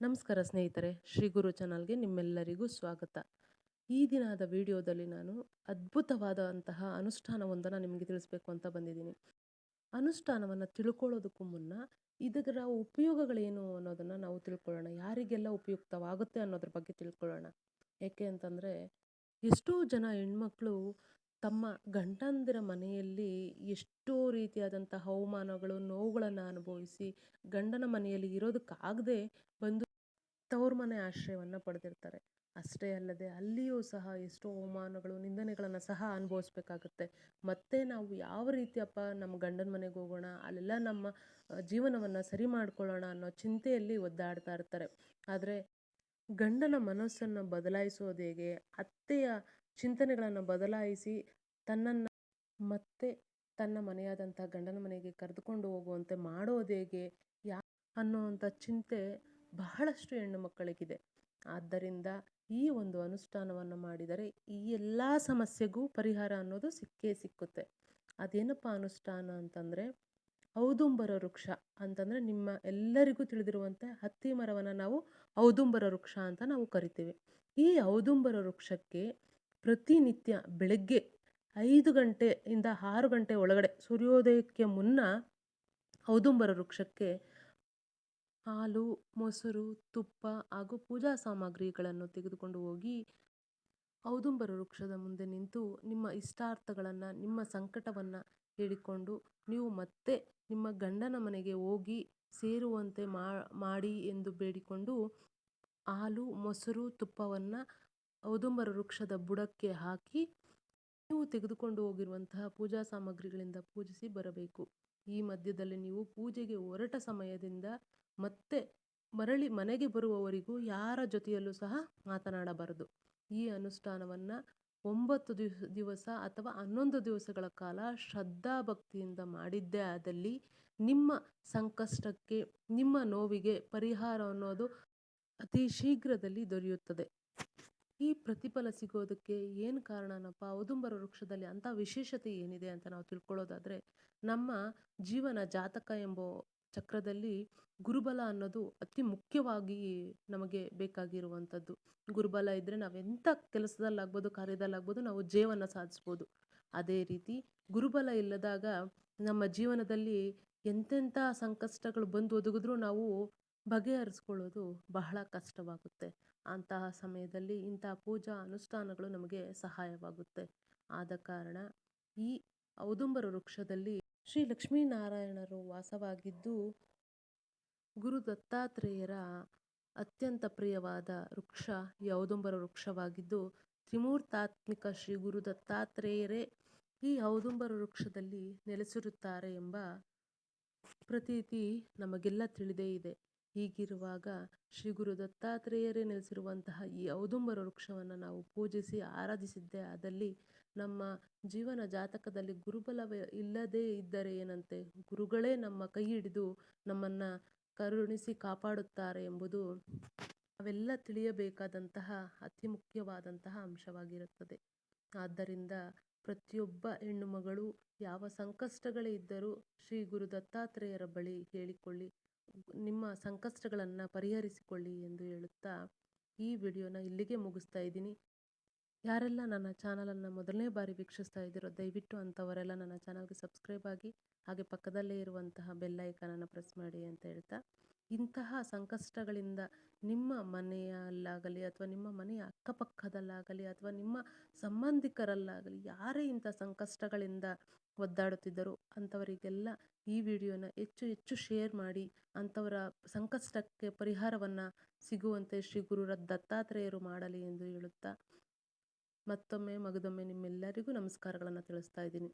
ನಮಸ್ಕಾರ ಸ್ನೇಹಿತರೆ, ಶ್ರೀ ಗುರು ಚಾನಲ್ಗೆ ನಿಮ್ಮೆಲ್ಲರಿಗೂ ಸ್ವಾಗತ. ಈ ದಿನದ ವಿಡಿಯೋದಲ್ಲಿ ನಾನು ಅದ್ಭುತವಾದಂತಹ ಅನುಷ್ಠಾನವೊಂದನ್ನು ನಿಮಗೆ ತಿಳಿಸ್ಬೇಕು ಅಂತ ಬಂದಿದ್ದೀನಿ. ಅನುಷ್ಠಾನವನ್ನು ತಿಳ್ಕೊಳ್ಳೋದಕ್ಕೂ ಮುನ್ನ ಇದರ ಉಪಯೋಗಗಳೇನು ಅನ್ನೋದನ್ನು ನಾವು ತಿಳ್ಕೊಳ್ಳೋಣ. ಯಾರಿಗೆಲ್ಲ ಉಪಯುಕ್ತವಾಗುತ್ತೆ ಅನ್ನೋದ್ರ ಬಗ್ಗೆ ತಿಳ್ಕೊಳ್ಳೋಣ. ಏಕೆ ಅಂತಂದರೆ, ಎಷ್ಟೋ ಜನ ಹೆಣ್ಮಕ್ಳು ತಮ್ಮ ಗಂಡಂದಿರ ಮನೆಯಲ್ಲಿ ಎಷ್ಟೋ ರೀತಿಯಾದಂತಹ ಅವಮಾನಗಳು, ನೋವುಗಳನ್ನು ಅನುಭವಿಸಿ ಗಂಡನ ಮನೆಯಲ್ಲಿ ಇರೋದಕ್ಕಾಗದೆ ಬಂದು ತವ್ರ ಮನೆ ಆಶ್ರಯವನ್ನು ಪಡೆದಿರ್ತಾರೆ. ಅಷ್ಟೇ ಅಲ್ಲದೆ ಅಲ್ಲಿಯೂ ಸಹ ಎಷ್ಟೋ ಅವಮಾನಗಳು, ನಿಂದನೆಗಳನ್ನು ಸಹ ಅನುಭವಿಸ್ಬೇಕಾಗತ್ತೆ. ಮತ್ತೆ ನಾವು ಯಾವ ರೀತಿಯಪ್ಪ ನಮ್ಮ ಗಂಡನ ಮನೆಗೆ ಹೋಗೋಣ, ಅಲ್ಲೆಲ್ಲ ನಮ್ಮ ಜೀವನವನ್ನು ಸರಿ ಮಾಡ್ಕೊಳ್ಳೋಣ ಅನ್ನೋ ಚಿಂತೆಯಲ್ಲಿ ಒದ್ದಾಡ್ತಾ ಇರ್ತಾರೆ. ಆದರೆ ಗಂಡನ ಮನಸ್ಸನ್ನು ಬದಲಾಯಿಸೋದು ಹೇಗೆ, ಅತ್ತೆಯ ಚಿಂತನೆಗಳನ್ನು ಬದಲಾಯಿಸಿ ತನ್ನನ್ನು ಮತ್ತೆ ತನ್ನ ಮನೆಯಾದಂಥ ಗಂಡನ ಮನೆಗೆ ಕರೆದುಕೊಂಡು ಹೋಗುವಂತೆ ಮಾಡೋದು ಹೇಗೆ, ಯಾ ಅನ್ನುವಂಥ ಚಿಂತೆ ಬಹಳಷ್ಟು ಹೆಣ್ಣು ಮಕ್ಕಳಿಗಿದೆ. ಆದ್ದರಿಂದ ಈ ಒಂದು ಅನುಷ್ಠಾನವನ್ನು ಮಾಡಿದರೆ ಈ ಎಲ್ಲ ಸಮಸ್ಯೆಗೂ ಪರಿಹಾರ ಅನ್ನೋದು ಸಿಕ್ಕೇ ಸಿಕ್ಕುತ್ತೆ. ಅದೇನಪ್ಪ ಅನುಷ್ಠಾನ ಅಂತಂದರೆ ಔದುಂಬರ ವೃಕ್ಷ ಅಂತಂದರೆ ನಿಮ್ಮ ಎಲ್ಲರಿಗೂ ತಿಳಿದಿರುವಂತೆ ಹತ್ತಿ ಮರವನ್ನು ನಾವು ಔದುಂಬರ ವೃಕ್ಷ ಅಂತ ನಾವು ಕರಿತೀವಿ. ಈ ಔದುಂಬರ ವೃಕ್ಷಕ್ಕೆ ಪ್ರತಿನಿತ್ಯ ಬೆಳಗ್ಗೆ ಐದು ಗಂಟೆಯಿಂದ ಆರು ಗಂಟೆ ಒಳಗಡೆ ಸೂರ್ಯೋದಯಕ್ಕೆ ಮುನ್ನ ಔದುಂಬರ ವೃಕ್ಷಕ್ಕೆ ಹಾಲು, ಮೊಸರು, ತುಪ್ಪ ಹಾಗೂ ಪೂಜಾ ಸಾಮಗ್ರಿಗಳನ್ನು ತೆಗೆದುಕೊಂಡು ಹೋಗಿ ಔದುಂಬರ ವೃಕ್ಷದ ಮುಂದೆ ನಿಂತು ನಿಮ್ಮ ಇಷ್ಟಾರ್ಥಗಳನ್ನು, ನಿಮ್ಮ ಸಂಕಟವನ್ನು ಹೇಳಿಕೊಂಡು ನೀವು ಮತ್ತೆ ನಿಮ್ಮ ಗಂಡನ ಮನೆಗೆ ಹೋಗಿ ಸೇರುವಂತೆ ಮಾಡಿ ಎಂದು ಬೇಡಿಕೊಂಡು ಹಾಲು, ಮೊಸರು, ತುಪ್ಪವನ್ನು ಔದುಂಬರ ವೃಕ್ಷದ ಬುಡಕ್ಕೆ ಹಾಕಿ ನೀವು ತೆಗೆದುಕೊಂಡು ಹೋಗಿರುವಂತಹ ಪೂಜಾ ಸಾಮಗ್ರಿಗಳಿಂದ ಪೂಜಿಸಿ ಬರಬೇಕು. ಈ ಮಧ್ಯದಲ್ಲಿ ನೀವು ಪೂಜೆಗೆ ಹೊರಟ ಸಮಯದಿಂದ ಮತ್ತೆ ಮರಳಿ ಮನೆಗೆ ಬರುವವರಿಗೂ ಯಾರ ಜೊತೆಯಲ್ಲೂ ಸಹ ಮಾತನಾಡಬಾರದು. ಈ ಅನುಷ್ಠಾನವನ್ನು ಒಂಬತ್ತು ದಿವಸ ದಿವಸ ಅಥವಾ ಹನ್ನೊಂದು ದಿವಸಗಳ ಕಾಲ ಶ್ರದ್ಧಾ ಭಕ್ತಿಯಿಂದ ಮಾಡಿದ್ದೇ ಆದಲ್ಲಿ ನಿಮ್ಮ ಸಂಕಷ್ಟಕ್ಕೆ, ನಿಮ್ಮ ನೋವಿಗೆ ಪರಿಹಾರ ಅನ್ನೋದು ಅತಿ ಶೀಘ್ರದಲ್ಲಿ ದೊರೆಯುತ್ತದೆ. ಈ ಪ್ರತಿಫಲ ಸಿಗೋದಕ್ಕೆ ಏನು ಕಾರಣನಪ್ಪ? ಔದುಂಬರ ವೃಕ್ಷದಲ್ಲಿ ಅಂಥ ವಿಶೇಷತೆ ಏನಿದೆ ಅಂತ ನಾವು ತಿಳ್ಕೊಳ್ಳೋದಾದರೆ, ನಮ್ಮ ಜೀವನ ಜಾತಕ ಎಂಬ ಚಕ್ರದಲ್ಲಿ ಗುರುಬಲ ಅನ್ನೋದು ಅತಿ ಮುಖ್ಯವಾಗಿ ನಮಗೆ ಬೇಕಾಗಿರುವಂಥದ್ದು. ಗುರುಬಲ ಇದ್ದರೆ ನಾವೆಂಥ ಕೆಲಸದಲ್ಲಾಗ್ಬೋದು, ಕಾರ್ಯದಲ್ಲಾಗ್ಬೋದು, ನಾವು ಜೀವನ ಸಾಧಿಸ್ಬೋದು. ಅದೇ ರೀತಿ ಗುರುಬಲ ಇಲ್ಲದಾಗ ನಮ್ಮ ಜೀವನದಲ್ಲಿ ಎಂತೆಂಥ ಸಂಕಷ್ಟಗಳು ಬಂದು ಒದಗಿದ್ರೂ ನಾವು ಬಗೆಹರಿಸ್ಕೊಳ್ಳೋದು ಬಹಳ ಕಷ್ಟವಾಗುತ್ತೆ. ಅಂತಹ ಸಮಯದಲ್ಲಿ ಇಂಥ ಪೂಜಾ ಅನುಷ್ಠಾನಗಳು ನಮಗೆ ಸಹಾಯವಾಗುತ್ತೆ. ಆದ ಕಾರಣ ಈ ಔದುಂಬರ ವೃಕ್ಷದಲ್ಲಿ ಶ್ರೀ ಲಕ್ಷ್ಮೀನಾರಾಯಣರು ವಾಸವಾಗಿದ್ದು, ಗುರು ದತ್ತಾತ್ರೇಯರ ಅತ್ಯಂತ ಪ್ರಿಯವಾದ ವೃಕ್ಷ ಈ ಔದುಂಬರ ವೃಕ್ಷವಾಗಿದ್ದು, ತ್ರಿಮೂರ್ತಾತ್ಮಿಕ ಶ್ರೀ ಗುರು ದತ್ತಾತ್ರೇಯರೇ ಈ ಔದುಂಬರ ವೃಕ್ಷದಲ್ಲಿ ನೆಲೆಸಿರುತ್ತಾರೆ ಎಂಬ ಪ್ರತೀತಿ ನಮಗೆಲ್ಲ ತಿಳಿದೇ ಇದೆ. ಹೀಗಿರುವಾಗ ಶ್ರೀ ಗುರು ದತ್ತಾತ್ರೇಯರೇ ನೆಲೆಸಿರುವಂತಹ ಈ ಔದುಂಬರ ವೃಕ್ಷವನ್ನು ನಾವು ಪೂಜಿಸಿ ಆರಾಧಿಸಿದ್ದೇ. ಆದಲ್ಲಿ ನಮ್ಮ ಜೀವನ ಜಾತಕದಲ್ಲಿ ಗುರುಬಲವೇ ಇಲ್ಲದೇ ಇದ್ದರೆ ಏನಂತೆ? ಗುರುಗಳೇ ನಮ್ಮ ಕೈ ಹಿಡಿದು ನಮ್ಮನ್ನು ಕರುಣಿಸಿ ಕಾಪಾಡುತ್ತಾರೆ ಎಂಬುದು ನಾವೆಲ್ಲ ತಿಳಿಯಬೇಕಾದಂತಹ ಅತಿ ಮುಖ್ಯವಾದಂತಹ ಅಂಶವಾಗಿರುತ್ತದೆ. ಆದ್ದರಿಂದ ಪ್ರತಿಯೊಬ್ಬ ಹೆಣ್ಣು ಮಗಳು ಯಾವ ಸಂಕಷ್ಟಗಳೇ ಇದ್ದರೂ ಶ್ರೀ ಗುರು ದತ್ತಾತ್ರೇಯರ ಬಳಿ ಹೇಳಿಕೊಳ್ಳಿ. ನಿಮ್ಮ ಸಂಕಷ್ಟಗಳನ್ನು ಪರಿಹರಿಸಿಕೊಳ್ಳಿ ಎಂದು ಹೇಳುತ್ತಾ ಈ ವಿಡಿಯೋನ ಇಲ್ಲಿಗೆ ಮುಗಿಸ್ತಾ ಇದ್ದೀನಿ. ಯಾರೆಲ್ಲ ನನ್ನ ಚಾನಲನ್ನು ಮೊದಲನೇ ಬಾರಿ ವೀಕ್ಷಿಸ್ತಾ ಇದ್ದೀರೋ, ದಯವಿಟ್ಟು ಅಂಥವರೆಲ್ಲ ನನ್ನ ಚಾನಲ್ಗೆ ಸಬ್ಸ್ಕ್ರೈಬ್ ಆಗಿ ಹಾಗೆ ಪಕ್ಕದಲ್ಲೇ ಇರುವಂತಹ ಬೆಲ್ಲೈಕನನ್ನು ಪ್ರೆಸ್ ಮಾಡಿ ಅಂತ ಹೇಳ್ತಾ ಇಂತಹ ಸಂಕಷ್ಟಗಳಿಂದ ನಿಮ್ಮ ಮನೆಯಲ್ಲಾಗಲಿ ಅಥವಾ ನಿಮ್ಮ ಮನೆಯ ಅಕ್ಕಪಕ್ಕದಲ್ಲಾಗಲಿ ಅಥವಾ ನಿಮ್ಮ ಸಂಬಂಧಿಕರಲ್ಲಾಗಲಿ ಯಾರೇ ಇಂಥ ಸಂಕಷ್ಟಗಳಿಂದ ಒದ್ದಾಡುತ್ತಿದ್ದರು ಅಂಥವರಿಗೆಲ್ಲ ಈ ವಿಡಿಯೋನ ಹೆಚ್ಚು ಹೆಚ್ಚು ಶೇರ್ ಮಾಡಿ ಅಂಥವರ ಸಂಕಷ್ಟಕ್ಕೆ ಪರಿಹಾರವನ್ನು ಸಿಗುವಂತೆ ಶ್ರೀ ಗುರುರ ದತ್ತಾತ್ರೇಯರು ಮಾಡಲಿ ಎಂದು ಹೇಳುತ್ತಾ ಮತ್ತೊಮ್ಮೆ ಮಗದೊಮ್ಮೆ ನಿಮ್ಮೆಲ್ಲರಿಗೂ ನಮಸ್ಕಾರಗಳನ್ನು ತಿಳಿಸ್ತಾ ಇದ್ದೀನಿ.